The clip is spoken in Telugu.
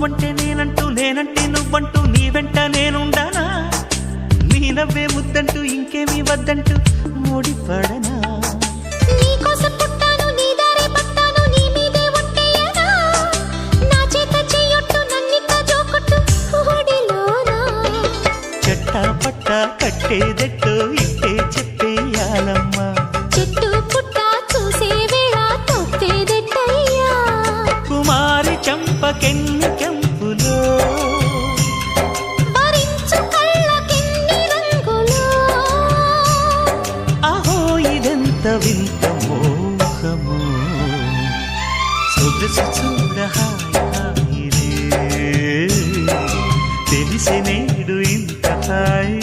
నువ్వంటే నేనంటూ నేనంటే నువ్వంటూ నీ వెంట నేనుండానా? నీ నవ్వే ముద్దంటూ ఇంకేమీ వద్దంటూ ముడిపడనా? చెట్టా పట్ట కట్టేదెట్టో ఇట్టే చెప్పేయాలమ్మా చెట్టు పుట్ట చూసే వేళ తొప్పేదెట్టయ్యా కుమారి చంపకెన్ని మరింత మోహము. సొగసు చూడ హాయి తెలిసి నేడు ఇంత హాయి.